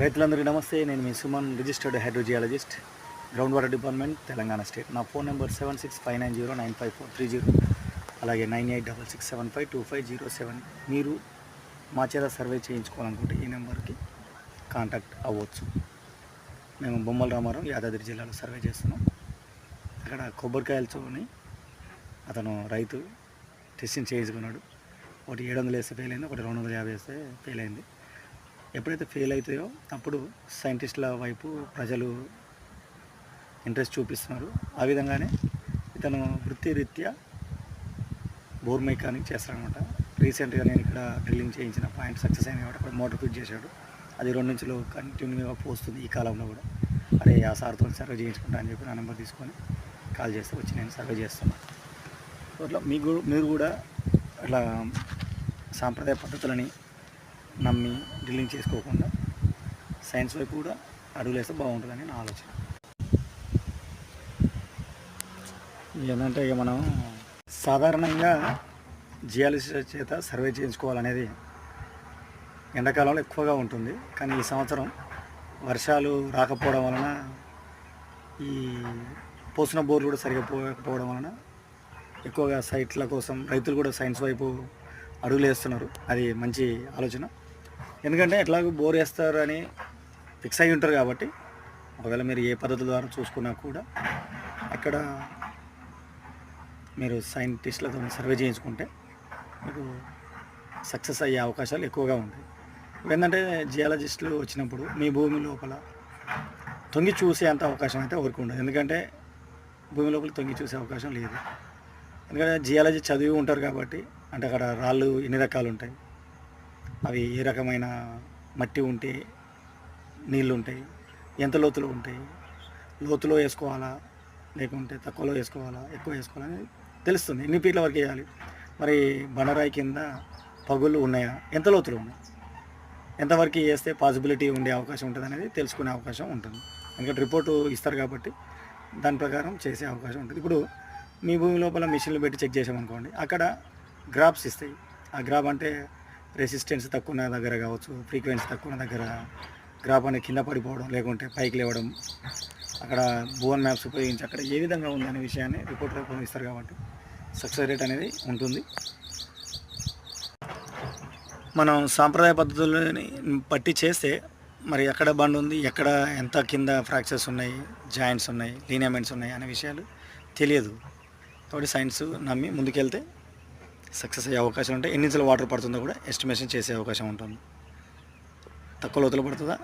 రైతులందరికీ నమస్తే. నేను మీ Suman registered hydrogeologist ground water department Telangana state. నా phone number seven six five nine zero nine five four three zero. అలాగే nine eight double six seven five two five zero seven. మీరు మా చేత survey చేయించుకోవాలనుకుంటే ఈ నెంబర్కి contact అవ్వచ్చు. మేము బొమ్మల రామారావు యాదాద్రి జిల్లాలో సర్వే చేస్తున్నాం. అక్కడ కొబ్బరికాయలతోని అతను రైతు టెస్టింగ్ చేయించుకున్నాడు. ఒకటి ఏడు వందలు వేస్తే ఫెయిల్ అయింది ఒకటి రెండు వందల యాభై వేస్తే ఫెయిల్ అయింది. ఎప్పుడైతే ఫెయిల్ అవుతాయో అప్పుడు సైంటిస్టుల వైపు ప్రజలు ఇంట్రెస్ట్ చూపిస్తున్నారు. ఆ విధంగానే ఇతను వృత్తిరీత్యా బోర్ మెకానిక్ చేస్తారనమాట రీసెంట్గా నేను ఇక్కడ డ్రిల్లింగ్ చేయించిన పాయింట్ సక్సెస్ అయిన కాబట్టి అక్కడ మోటార్ ఫిట్ చేశాడు. అది రెండు నుంచిలో కంటిన్యూగా పోస్తుంది ఈ కాలంలో కూడా. అరే ఆ సార్తో సర్వే చేయించుకుంటా అని చెప్పి నా నెంబర్ తీసుకొని కాల్ చేస్తే వచ్చి నేను సర్వే చేస్తున్నాను అట్లా మీకు మీరు కూడా అట్లా సాంప్రదాయ పద్ధతులని నమ్మి డ్రిల్లింగ్ చేసుకోకుండా సైన్స్ వైపు కూడా అడుగులేస్తే బాగుంటుందని నా ఆలోచన. ఏంటంటే ఇక మనం సాధారణంగా జియాలజిస్ట్ చేత సర్వే చేయించుకోవాలనేది ఎండాకాలంలో ఎక్కువగా ఉంటుంది. కానీ ఈ సంవత్సరం వర్షాలు రాకపోవడం వలన ఈ పోసిన బోర్లు కూడా సరిగా పోకపోవడం వలన ఎక్కువగా సైట్ల కోసం రైతులు కూడా సైన్స్ వైపు అడుగులు వేస్తున్నారు. అది మంచి ఆలోచన. ఎందుకంటే ఎట్లాగో బోర్ వేస్తారు అని ఫిక్స్ అయి ఉంటారు కాబట్టి ఒకవేళ మీరు ఏ పద్ధతుల ద్వారా చూసుకున్నా కూడా అక్కడ మీరు సైంటిస్టులతో సర్వే చేయించుకుంటే మీకు సక్సెస్ అయ్యే అవకాశాలు ఎక్కువగా ఉంటాయి. ఏంటంటే జియాలజిస్టులు వచ్చినప్పుడు మీ భూమి లోపల తొంగి చూసే అంత అవకాశం అయితే ఎవరికి ఉండదు. ఎందుకంటే భూమి లోపల తొంగి చూసే అవకాశం లేదు. ఎందుకంటే జియాలజీ చదివి ఉంటారు కాబట్టి అంటే అక్కడ రాళ్ళు ఎన్ని రకాలు ఉంటాయి? అవి ఏ రకమైన మట్టి ఉంటే నీళ్ళు ఉంటాయి ఎంత లోతులో ఉంటాయి లోతులో వేసుకోవాలా లేకుంటే తక్కువలో వేసుకోవాలా ఎక్కువ వేసుకోవాలని తెలుస్తుంది. ఎన్ని ఫీట్ల వరకు వేయాలి? మరి బండరాయి కింద పగుళ్ళు ఉన్నాయా? ఎంత లోతులో ఉన్నాయి? ఎంతవరకు వేస్తే పాసిబిలిటీ ఉండే అవకాశం ఉంటుంది అనేది తెలుసుకునే అవకాశం ఉంటుంది. ఎందుకంటే రిపోర్టు ఇస్తారు కాబట్టి దాని ప్రకారం చేసే అవకాశం ఉంటుంది. ఇప్పుడు మీ భూమి లోపల మిషన్లు పెట్టి చెక్ చేసామనుకోండి అక్కడ గ్రాప్స్ ఇస్తాయి. ఆ గ్రాప్ అంటే రెసిస్టెన్స్ తక్కువ ఉన్న దగ్గర కావచ్చు ఫ్రీక్వెన్సీ తక్కువ ఉన్న దగ్గర గ్రాప్ అనేది కింద పడిపోవడం లేకుంటే పైకి లేవడం అక్కడ బోన్ మ్యాప్స్ ఉపయోగించి అక్కడ ఏ విధంగా ఉందనే విషయాన్ని రిపోర్ట్ రూపంలో ఇస్తారు కాబట్టి సక్సెస్ రేట్ అనేది ఉంటుంది. మనం సాంప్రదాయ పద్ధతులని పట్టి చేస్తే మరి ఎక్కడ బండ్ ఉంది ఎక్కడ ఎంత కింద ఫ్రాక్చర్స్ ఉన్నాయి జాయింట్స్ ఉన్నాయి లీనియమెంట్స్ ఉన్నాయి అనే విషయాలు తెలియదు. కాబట్టి సైన్స్ నమ్మి ముందుకెళ్తే సక్సెస్ అయ్యే అవకాశం ఉంటాయి. ఎన్ని ఇంచుల వాటర్ పడుతుందో కూడా ఎస్టిమేషన్ చేసే అవకాశం ఉంటుంది. తక్కువ లోతులు పడుతుందా?